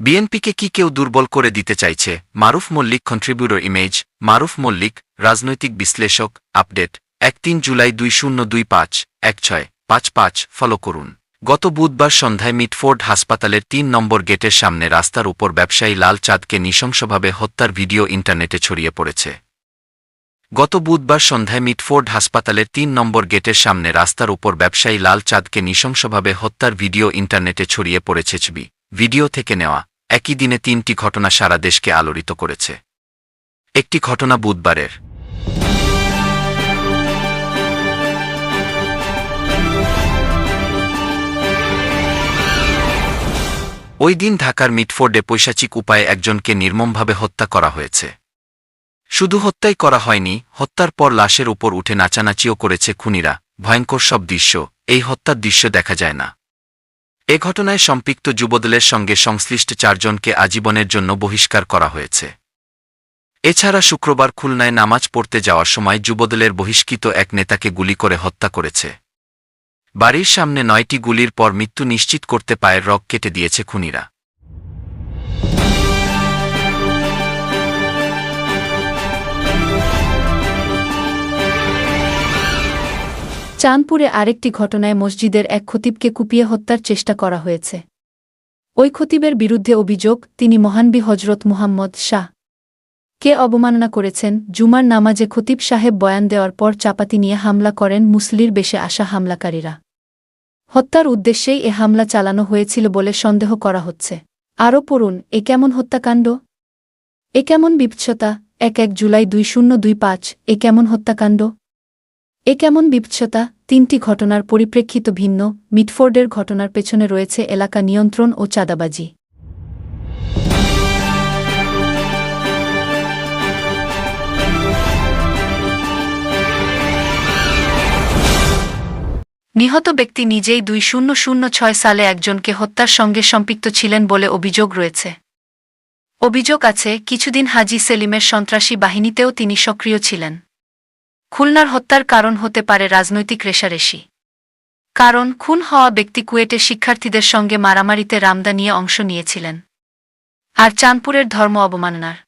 বিএনপিকে কি কেউ দুর্বল করে দিতে চাইছে? মারুফ মল্লিক কন্ট্রিবিউটর ইমেজ মারুফ মল্লিক, রাজনৈতিক বিশ্লেষক আপডেট এক তিন জুলাই দুই শূন্য দুই পাঁচ, এক ছয়, পাঁচ পাঁচ ফলো করুন। গত বুধবার সন্ধ্যায় মিটফোর্ড হাসপাতালের তিন নম্বর গেটের সামনে রাস্তার উপর ব্যবসায়ী লাল চাঁদকে নৃশংসভাবে হত্যার ভিডিও ইন্টারনেটে ছড়িয়ে পড়েছে। গত বুধবার সন্ধ্যায় মিটফোর্ড হাসপাতালের তিন নম্বর গেটের সামনে রাস্তার উপর ব্যবসায়ী লাল চাঁদকে নৃশংসভাবে হত্যার ভিডিও ইন্টারনেটে ছড়িয়ে পড়েছে ছবি। ভিডিও থেকে নেওয়া একই দিনে তিনটি ঘটনা সারা দেশকে আলোড়িত করেছে। একটি ঘটনা বুধবারের। ওই দিন ঢাকার মিটফোর্ডে পৈশাচিক উপায়ে একজনকে নির্মমভাবে হত্যা করা হয়েছে। শুধু হত্যাই করা হয়নি, হত্যার পর লাশের উপর উঠে নাচানাচিও করেছে খুনিরা। ভয়ঙ্কর সব দৃশ্য, এই হত্যার দৃশ্য দেখা যায় না। এ ঘটনায় সম্পৃক্ত যুবদলের সঙ্গে সংশ্লিষ্ট চারজনকে আজীবনের জন্য বহিষ্কার করা হয়েছে। এছাড়া শুক্রবার খুলনায় নামাজ পড়তে যাওয়ার সময় যুবদলের বহিষ্কৃত এক নেতাকে গুলি করে হত্যা করেছে। বাড়ির সামনে নয়টি গুলির পর মৃত্যু নিশ্চিত করতে পায়ের রক কেটে দিয়েছে খুনিরা। চাঁদপুরে আরেকটি ঘটনায় মসজিদের এক খতিবকে কুপিয়ে হত্যার চেষ্টা করা হয়েছে। ওই খতিবের বিরুদ্ধে অভিযোগ, তিনি মহানবী হজরত মুহাম্মদ শাহ। কে অবমাননা করেছেন? জুমার নামাজে খতিব সাহেব বয়ান দেওয়ার পর চাপাতি নিয়ে হামলা করেন মুসলির বেশে আসা হামলাকারীরা। হত্যার উদ্দেশ্যেই এ হামলা চালানো হয়েছিল বলে সন্দেহ করা হচ্ছে। আরও পড়ুন, এ কেমন হত্যাকাণ্ড? এ কেমন বিপচ্ছতা এক এক জুলাই দুই শূন্য দুই পাঁচ, এ কেমন হত্যাকাণ্ড? এ কেমন বিপচ্ছতা তিনটি ঘটনার পরিপ্রেক্ষিত ভিন্ন, মিটফোর্ডের ঘটনার পেছনে রয়েছে এলাকা নিয়ন্ত্রণ ও চাঁদাবাজি। নিহত ব্যক্তি নিজেই দুই শূন্য শূন্য ছয় সালে একজনকে হত্যার সঙ্গে সম্পৃক্ত ছিলেন বলে অভিযোগ রয়েছে। অভিযোগ আছে, কিছুদিন হাজি সেলিমের সন্ত্রাসী বাহিনীতেও তিনি সক্রিয় ছিলেন। খুলনার হত্যার কারণ হতে পারে রাজনৈতিক রেশারেশি কারণ, খুন হওয়া ব্যক্তি কুয়েটে শিক্ষার্থীদের সঙ্গে মারামারিতে রামদা নিয়ে অংশ নিয়েছিলেন। আর চাঁদপুরের ধর্ম অবমাননার।